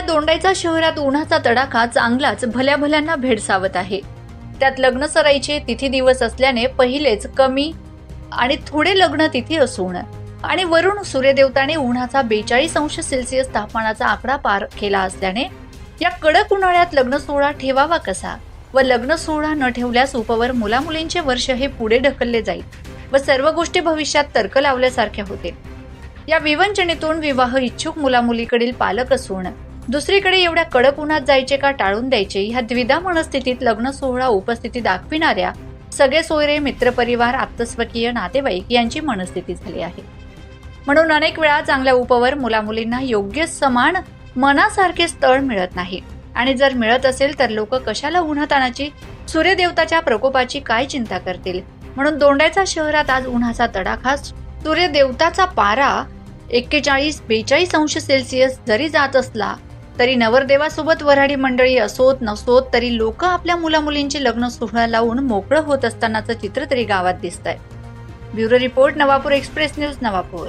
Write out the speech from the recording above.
दोंडाईचा शहरात उन्हाचा तडाखा चांगलाच भल्या भल्यांना भेडसावत आहे. त्यात लग्न सराईचे तिथी दिवस असल्याने पहिलेच कमी आणि थोडे लग्न तिथी असून आणि वरून सूर्यदेवताने उन्हाचा बेचाळीस अंश सेल्सिअस तापमानाचा आकडा पार केला असल्याने या कडक उन्हाळ्यात लग्न सोहळा ठेवावा कसा व लग्न सोहळा न ठेवल्यास उपवर मुलामुलींचे वर्ष हे पुढे ढकलले जाईल व सर्व गोष्टी भविष्यात तर्क लावल्यासारख्या होतील. या विवंचनेतून विवाह इच्छुक मुलामुलीकडील पालक असून दुसरीकडे एवढ्या कडक उन्हात जायचे का टाळून द्यायचे? ह्या द्विधा मनस्थितीत लग्न सोहळा उपस्थिती दाखविणाऱ्या सगळे सोयरे मित्रपरिवार आप्तस्वकीय नातेवाईक यांची मनस्थिती झाली आहे. म्हणून अनेक वेळा चांगल्या उपवर मुलामुलींना योग्य समान मनासारखे स्थळ मिळत नाही. आणि जर मिळत असेल तर लोक कशाला उन्हातानाची सूर्यदेवताच्या प्रकोपाची काय चिंता करतील? म्हणून दोंडाच्या शहरात आज उन्हाचा तडाखा सूर्यदेवताचा पारा एक्केचाळीस बेचाळीस अंश सेल्सिअस जरी जात असला तरी नवरदेवासोबत वऱ्हाडी मंडळी असोत नसोत तरी लोक आपल्या मुलामुलींची लग्न सोहळा लावून मोकळं होत असतानाचं चित्र तरी गावात दिसत आहे bureau report Navapur express news Navapur.